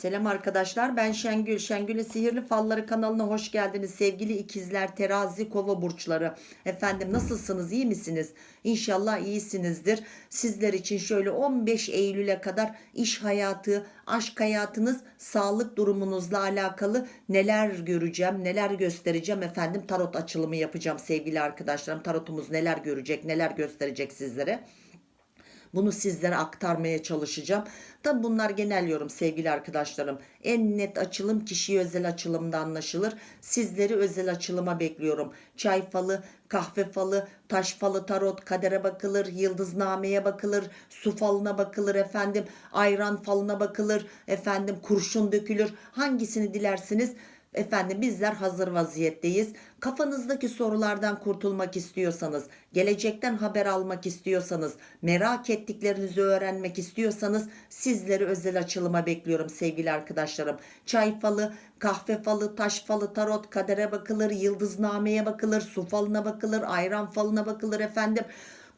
Selam arkadaşlar ben Şengül. Şengül'ün Sihirli Falları kanalına hoş geldiniz. Sevgili ikizler, terazi, kova burçları. Efendim nasılsınız iyi misiniz? İnşallah iyisinizdir. Sizler için şöyle 15 Eylül'e kadar iş hayatı, aşk hayatınız, sağlık durumunuzla alakalı neler göreceğim, neler göstereceğim efendim. Tarot açılımı yapacağım sevgili arkadaşlarım. Tarotumuz neler görecek, neler gösterecek sizlere. Bunu sizlere aktarmaya çalışacağım. Tabi bunlar genel yorum sevgili arkadaşlarım. En net açılım kişiye özel açılımda anlaşılır. Sizleri özel açılıma bekliyorum. Çay falı, kahve falı, taş falı, tarot, kadere bakılır, yıldıznameye bakılır, su falına bakılır efendim, ayran falına bakılır, efendim kurşun dökülür. Hangisini dilersiniz? Efendim bizler hazır vaziyetteyiz. Kafanızdaki sorulardan kurtulmak istiyorsanız, gelecekten haber almak istiyorsanız, merak ettiklerinizi öğrenmek istiyorsanız sizleri özel açılıma bekliyorum sevgili arkadaşlarım. Çay falı, kahve falı, taş falı, tarot, kadere bakılır, yıldıznameye bakılır, su falına bakılır, ayran falına bakılır efendim.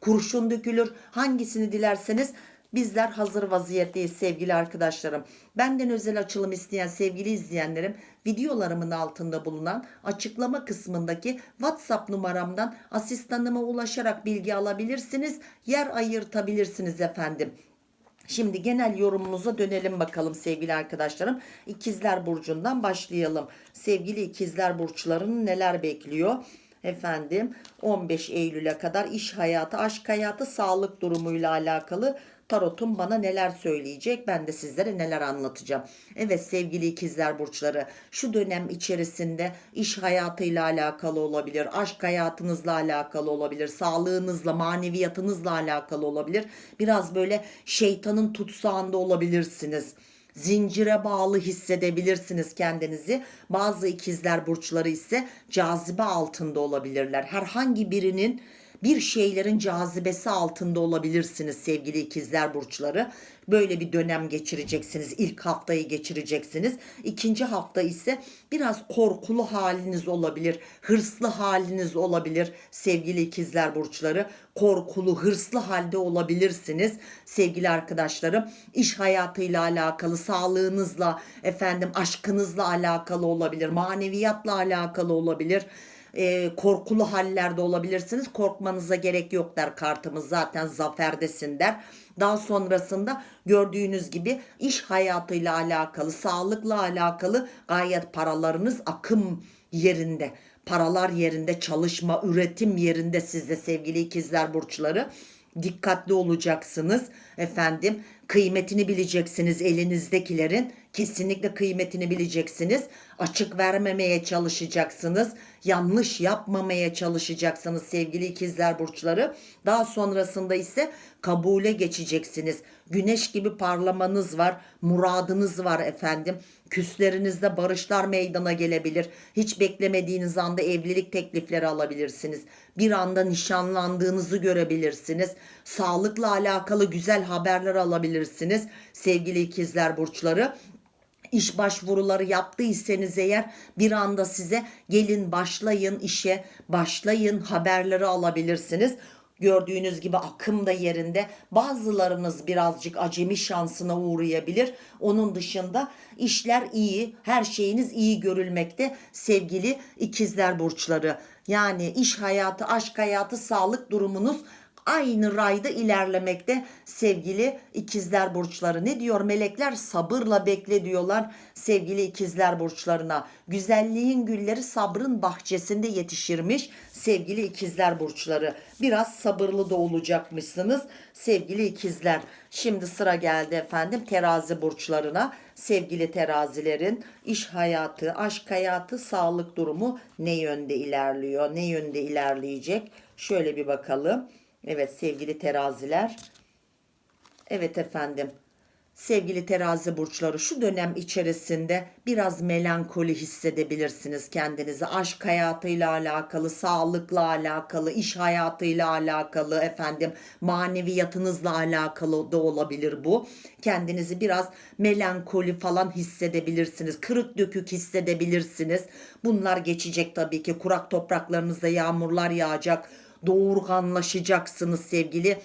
Kurşun dökülür. Hangisini dilerseniz Bizler hazır vaziyetteyiz sevgili arkadaşlarım. Benden özel açılım isteyen sevgili izleyenlerim videolarımın altında bulunan açıklama kısmındaki WhatsApp numaramdan asistanıma ulaşarak bilgi alabilirsiniz. Yer ayırtabilirsiniz efendim. Şimdi genel yorumumuza dönelim bakalım sevgili arkadaşlarım. İkizler Burcu'ndan başlayalım. Sevgili İkizler Burçlarının neler bekliyor? Efendim 15 Eylül'e kadar iş hayatı, aşk hayatı, sağlık durumuyla alakalı tarotum bana neler söyleyecek ben de sizlere neler anlatacağım. Evet sevgili ikizler burçları şu dönem içerisinde iş hayatıyla alakalı olabilir, aşk hayatınızla alakalı olabilir, sağlığınızla, maneviyatınızla alakalı olabilir. Biraz böyle şeytanın tutsağında olabilirsiniz zincire bağlı hissedebilirsiniz kendinizi. Bazı ikizler burçları ise cazibe altında olabilirler. Herhangi birinin bir şeylerin cazibesi altında olabilirsiniz sevgili ikizler burçları. Böyle bir dönem geçireceksiniz. İlk haftayı geçireceksiniz. İkinci hafta ise biraz korkulu haliniz olabilir. Hırslı haliniz olabilir sevgili ikizler burçları. Korkulu, hırslı halde olabilirsiniz sevgili arkadaşlarım. İş hayatıyla alakalı, sağlığınızla, efendim aşkınızla alakalı olabilir. Maneviyatla alakalı olabilir e, korkulu hallerde olabilirsiniz. Korkmanıza gerek yok der kartımız zaten zaferdesin der. Daha sonrasında gördüğünüz gibi iş hayatıyla alakalı, sağlıkla alakalı gayet paralarınız akım yerinde. Paralar yerinde, çalışma, üretim yerinde sizde sevgili ikizler burçları dikkatli olacaksınız efendim kıymetini bileceksiniz elinizdekilerin kesinlikle kıymetini bileceksiniz. Açık vermemeye çalışacaksınız. Yanlış yapmamaya çalışacaksınız sevgili ikizler burçları. Daha sonrasında ise kabule geçeceksiniz. Güneş gibi parlamanız var muradınız var efendim. Küslerinizde barışlar meydana gelebilir. Hiç beklemediğiniz anda evlilik teklifleri alabilirsiniz. Bir anda nişanlandığınızı görebilirsiniz. Sağlıkla alakalı güzel haberler alabilirsiniz sevgili ikizler burçları iş başvuruları yaptıysanız eğer bir anda size gelin başlayın işe başlayın haberleri alabilirsiniz. Gördüğünüz gibi akım da yerinde. Bazılarınız birazcık acemi şansına uğrayabilir. Onun dışında işler iyi, her şeyiniz iyi görülmekte sevgili ikizler burçları. Yani iş hayatı, aşk hayatı, sağlık durumunuz aynı rayda ilerlemekte sevgili ikizler burçları. Ne diyor melekler? Sabırla bekle diyorlar sevgili ikizler burçlarına. Güzelliğin gülleri sabrın bahçesinde yetişirmiş sevgili ikizler burçları. Biraz sabırlı da olacakmışsınız sevgili ikizler. Şimdi sıra geldi efendim terazi burçlarına. Sevgili terazilerin iş hayatı, aşk hayatı, sağlık durumu ne yönde ilerliyor? Ne yönde ilerleyecek? Şöyle bir bakalım. Evet sevgili teraziler. Evet efendim. Sevgili terazi burçları şu dönem içerisinde biraz melankoli hissedebilirsiniz kendinizi. Aşk hayatıyla alakalı, sağlıkla alakalı, iş hayatıyla alakalı efendim maneviyatınızla alakalı da olabilir bu. Kendinizi biraz melankoli falan hissedebilirsiniz. Kırık dökük hissedebilirsiniz. Bunlar geçecek tabii ki. Kurak topraklarınızda yağmurlar yağacak doğurganlaşacaksınız sevgili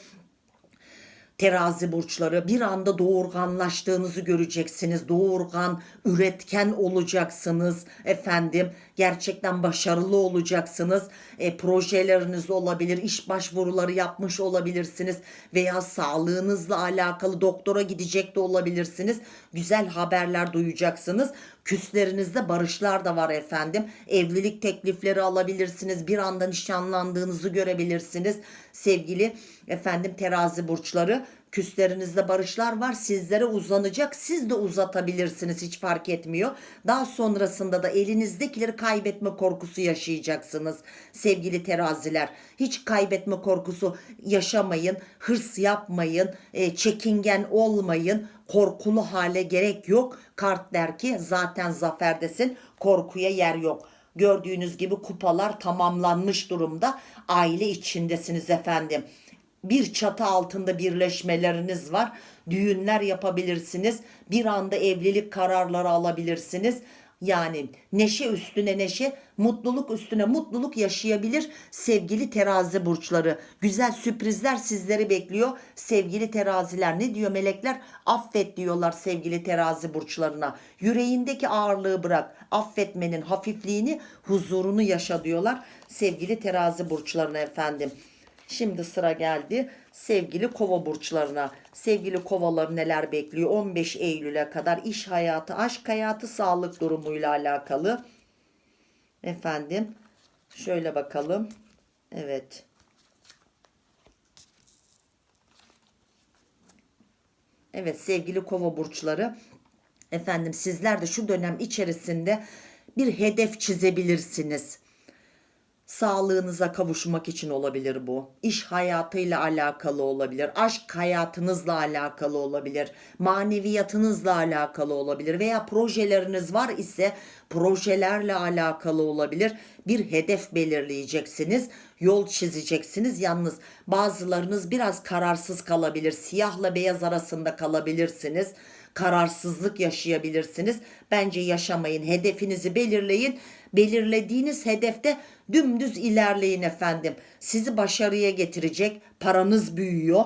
Terazi burçları bir anda doğurganlaştığınızı göreceksiniz. Doğurgan, üretken olacaksınız efendim. Gerçekten başarılı olacaksınız. E, projeleriniz olabilir, iş başvuruları yapmış olabilirsiniz veya sağlığınızla alakalı doktora gidecek de olabilirsiniz. Güzel haberler duyacaksınız. Küslerinizde barışlar da var efendim. Evlilik teklifleri alabilirsiniz. Bir anda nişanlandığınızı görebilirsiniz. Sevgili efendim terazi burçları küslerinizde barışlar var sizlere uzanacak siz de uzatabilirsiniz hiç fark etmiyor. Daha sonrasında da elinizdekileri kaybetme korkusu yaşayacaksınız sevgili teraziler. Hiç kaybetme korkusu yaşamayın, hırs yapmayın, e, çekingen olmayın, korkulu hale gerek yok. Kart der ki zaten zaferdesin korkuya yer yok. Gördüğünüz gibi kupalar tamamlanmış durumda. Aile içindesiniz efendim bir çatı altında birleşmeleriniz var. Düğünler yapabilirsiniz. Bir anda evlilik kararları alabilirsiniz. Yani neşe üstüne neşe, mutluluk üstüne mutluluk yaşayabilir sevgili terazi burçları. Güzel sürprizler sizleri bekliyor sevgili teraziler. Ne diyor melekler? Affet diyorlar sevgili terazi burçlarına. Yüreğindeki ağırlığı bırak. Affetmenin hafifliğini, huzurunu yaşa diyorlar sevgili terazi burçlarına efendim. Şimdi sıra geldi sevgili kova burçlarına. Sevgili kovaları neler bekliyor? 15 Eylül'e kadar iş hayatı, aşk hayatı, sağlık durumuyla alakalı. Efendim şöyle bakalım. Evet. Evet sevgili kova burçları. Efendim sizler de şu dönem içerisinde bir hedef çizebilirsiniz Sağlığınıza kavuşmak için olabilir bu. İş hayatıyla alakalı olabilir. Aşk hayatınızla alakalı olabilir. Maneviyatınızla alakalı olabilir. Veya projeleriniz var ise projelerle alakalı olabilir. Bir hedef belirleyeceksiniz. Yol çizeceksiniz. Yalnız bazılarınız biraz kararsız kalabilir. Siyahla beyaz arasında kalabilirsiniz kararsızlık yaşayabilirsiniz. Bence yaşamayın. Hedefinizi belirleyin. Belirlediğiniz hedefte dümdüz ilerleyin efendim. Sizi başarıya getirecek. Paranız büyüyor.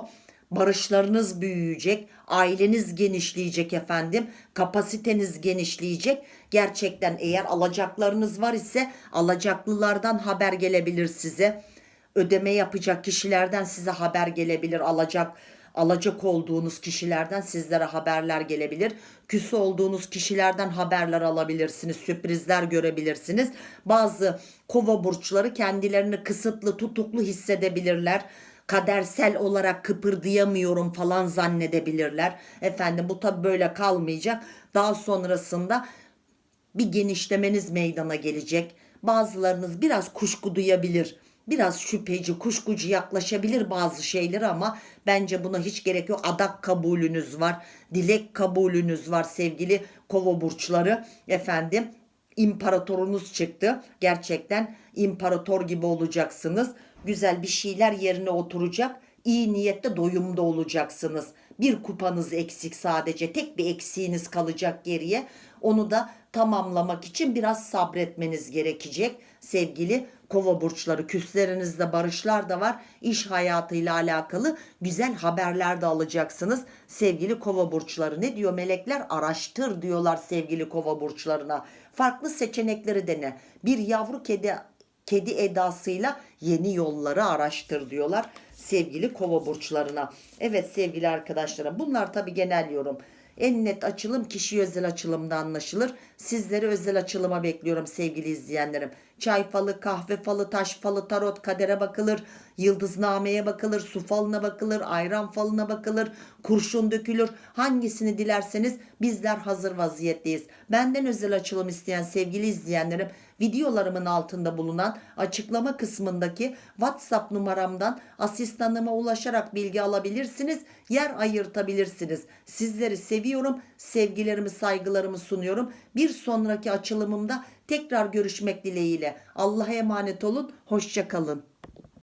Barışlarınız büyüyecek, aileniz genişleyecek efendim, kapasiteniz genişleyecek. Gerçekten eğer alacaklarınız var ise alacaklılardan haber gelebilir size. Ödeme yapacak kişilerden size haber gelebilir alacak alacak olduğunuz kişilerden sizlere haberler gelebilir. Küs olduğunuz kişilerden haberler alabilirsiniz, sürprizler görebilirsiniz. Bazı kova burçları kendilerini kısıtlı, tutuklu hissedebilirler kadersel olarak kıpırdayamıyorum falan zannedebilirler. Efendim bu tabi böyle kalmayacak. Daha sonrasında bir genişlemeniz meydana gelecek. Bazılarınız biraz kuşku duyabilir biraz şüpheci, kuşkucu yaklaşabilir bazı şeyler ama bence buna hiç gerek yok. Adak kabulünüz var, dilek kabulünüz var sevgili kova burçları. Efendim imparatorunuz çıktı. Gerçekten imparator gibi olacaksınız. Güzel bir şeyler yerine oturacak. İyi niyette doyumda olacaksınız. Bir kupanız eksik sadece. Tek bir eksiğiniz kalacak geriye. Onu da tamamlamak için biraz sabretmeniz gerekecek sevgili kova burçları. Küslerinizde barışlar da var. İş hayatıyla alakalı güzel haberler de alacaksınız sevgili kova burçları. Ne diyor melekler? Araştır diyorlar sevgili kova burçlarına. Farklı seçenekleri dene. Bir yavru kedi kedi edasıyla yeni yolları araştır diyorlar sevgili kova burçlarına. Evet sevgili arkadaşlarım bunlar tabi genel yorum. En net açılım kişi özel açılımda anlaşılır. Sizleri özel açılıma bekliyorum sevgili izleyenlerim. Çay falı, kahve falı, taş falı, tarot, kadere bakılır. Yıldıznameye bakılır, su falına bakılır, ayran falına bakılır, kurşun dökülür. Hangisini dilerseniz bizler hazır vaziyetteyiz. Benden özel açılım isteyen sevgili izleyenlerim videolarımın altında bulunan açıklama kısmındaki WhatsApp numaramdan asistanıma ulaşarak bilgi alabilirsiniz. Yer ayırtabilirsiniz. Sizleri seviyorum. Sevgilerimi, saygılarımı sunuyorum. Bir sonraki açılımımda tekrar görüşmek dileğiyle. Allah'a emanet olun. Hoşçakalın.